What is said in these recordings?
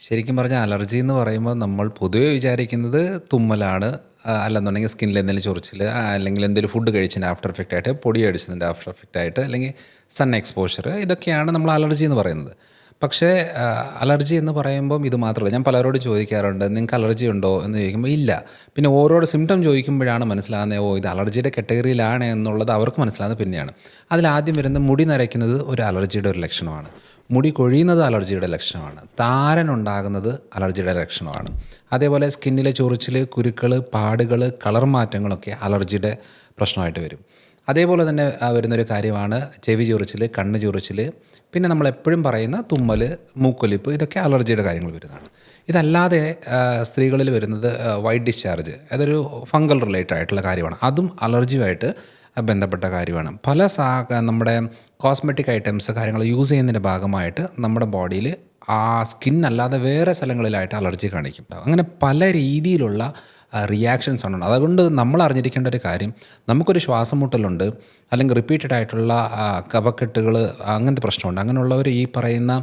ശരിക്കും പറഞ്ഞാൽ അലർജി എന്ന് പറയുമ്പോൾ നമ്മൾ പൊതുവെ വിചാരിക്കുന്നത് തുമ്മലാണ് അല്ലെന്നുണ്ടെങ്കിൽ സ്കിന്നിൽ എന്തെങ്കിലും ചൊറിച്ചിൽ അല്ലെങ്കിൽ എന്തെങ്കിലും ഫുഡ് കഴിച്ചതിന്റെ ആഫ്റ്റർ എഫക്റ്റ് ആയിട്ട് പൊടി അടിച്ചതിന്റെ ആഫ്റ്റർ എഫക്റ്റ് ആയിട്ട് അല്ലെങ്കിൽ സൺ എക്സ്പോഷർ ഇതൊക്കെയാണ് നമ്മൾ അലർജി എന്ന് പറയുന്നത്. പക്ഷേ അലർജി എന്ന് പറയുമ്പം ഇത് മാത്രമല്ല. ഞാൻ പലരോട് ചോദിക്കാറുണ്ട് നിങ്ങൾക്ക് അലർജി ഉണ്ടോ? എന്ന് ചോദിക്കുമ്പോൾ ഇല്ല. പിന്നെ ഓരോരോ സിംറ്റം ചോദിക്കുമ്പോഴാണ് മനസ്സിലാകുന്നത് ഓ ഇത് അലർജിയുടെ കാറ്റഗറിയിലാണ് എന്നുള്ളത് അവർക്ക് മനസ്സിലാകുന്നത് പിന്നെയാണ്. അതിലാദ്യം വരുന്ന മുടി നരയ്ക്കുന്നത് ഒരു അലർജിയുടെ ഒരു ലക്ഷണമാണ്. മുടി കൊഴിയുന്നത് അലർജിയുടെ ലക്ഷണമാണ്. താരൻ ഉണ്ടാകുന്നത് അലർജിയുടെ ലക്ഷണമാണ്. അതേപോലെ സ്കിന്നിലെ ചൊറിച്ചിൽ കുരുക്കൾ പാടുകൾ കളർ മാറ്റങ്ങളൊക്കെ അലർജിയുടെ പ്രശ്നമായിട്ട് വരും. അതേപോലെ തന്നെ വരുന്നൊരു കാര്യമാണ് ചെവി ചൊറിച്ചിൽ കണ്ണ് ചൊറിച്ചിൽ പിന്നെ നമ്മൾ എപ്പോഴും പറയുന്ന തുമ്മൽ മൂക്കൊലിപ്പ് ഇതൊക്കെ അലർജിയുടെ കാര്യങ്ങൾ വരുന്നതാണ്. ഇതല്ലാതെ സ്ത്രീകളിൽ വരുന്നത് വൈറ്റ് ഡിസ്ചാർജ് അതൊരു ഫംഗൽ റിലേറ്റഡ് ആയിട്ടുള്ള കാര്യമാണ്. അതും അലർജിയുമായിട്ട് ബന്ധപ്പെട്ട കാര്യമാണ്. പല സാ നമ്മുടെ കോസ്മെറ്റിക് ഐറ്റംസ് കാര്യങ്ങൾ യൂസ് ചെയ്യുന്നതിന്റെ ഭാഗമായിട്ട് നമ്മുടെ ബോഡിയിൽ ആ സ്കിൻ അല്ലാതെ വേറെ സ്ഥലങ്ങളിലായിട്ട് അലർജി കാണിക്കും. അങ്ങനെ പല രീതിയിലുള്ള റിയാക്ഷൻസ് ആണ്. അതുകൊണ്ട് നമ്മൾ അറിഞ്ഞിരിക്കേണ്ട ഒരു കാര്യം നമുക്കൊരു ശ്വാസം മുട്ടലുണ്ട് അല്ലെങ്കിൽ റിപ്പീറ്റഡ് ആയിട്ടുള്ള കപക്കെട്ടുകൾ അങ്ങനത്തെ പ്രശ്നമുണ്ട്. അങ്ങനെയുള്ളവർ ഈ പറയുന്ന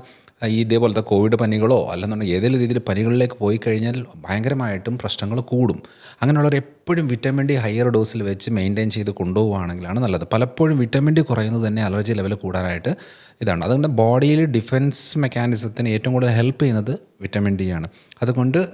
ഈ ഇതേപോലത്തെ കോവിഡ് പനികളോ അല്ലെന്നുണ്ടെങ്കിൽ ഏതെങ്കിലും രീതിയിൽ പനികളിലേക്ക് പോയി കഴിഞ്ഞാൽ ഭയങ്കരമായിട്ടും പ്രശ്നങ്ങൾ കൂടും. അങ്ങനെയുള്ളവർ എപ്പോഴും വിറ്റാമിൻ ഡി ഹയർ ഡോസിൽ വെച്ച് മെയിന്റെയിൻ ചെയ്ത് കൊണ്ടുപോവുകയാണെങ്കിലാണ് നല്ലത്. പലപ്പോഴും വിറ്റാമിൻ ഡി കുറയുന്നത് തന്നെ അലർജി ലെവൽ കൂടാനായിട്ട് ഇതാണ്. അതുകൊണ്ട് ബോഡിയിൽ ഡിഫൻസ് മെക്കാനിസത്തിന് ഏറ്റവും കൂടുതൽ ഹെൽപ്പ് ചെയ്യുന്നത് വിറ്റാമിൻ ഡി ആണ്. അതുകൊണ്ട്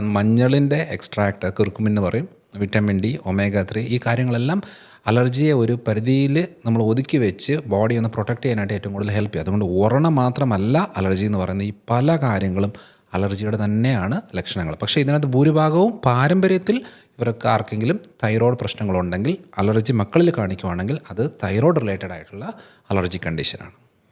മഞ്ഞളിന്റെ എക്സ്ട്രാക്ട് കുർക്കുമെന്ന് പറയും വിറ്റാമിൻ ഡി ഒമേഗ ത്രീ ഈ കാര്യങ്ങളെല്ലാം അലർജിയെ ഒരു പരിധിയിൽ നമ്മൾ ഒതുക്കി വെച്ച് ബോഡി ഒന്ന് പ്രൊട്ടക്റ്റ് ചെയ്യാനായിട്ട് ഏറ്റവും കൂടുതൽ ഹെൽപ്പ് ചെയ്യും അതുകൊണ്ട് ഒരെണ്ണം മാത്രമല്ല അലർജി എന്ന് പറയുന്ന ഈ പല കാര്യങ്ങളും അലർജിയുടെ തന്നെയാണ് ലക്ഷണങ്ങൾ. പക്ഷേ ഇതിനകത്ത് ഭൂരിഭാഗവും പാരമ്പര്യത്തിൽ ഇവർക്ക് ആർക്കെങ്കിലും തൈറോയ്ഡ് പ്രശ്നങ്ങളുണ്ടെങ്കിൽ അലർജി മക്കളിൽ കാണിക്കുവാണെങ്കിൽ അത് തൈറോയ്ഡ് റിലേറ്റഡ് ആയിട്ടുള്ള അലർജി കണ്ടീഷനാണ്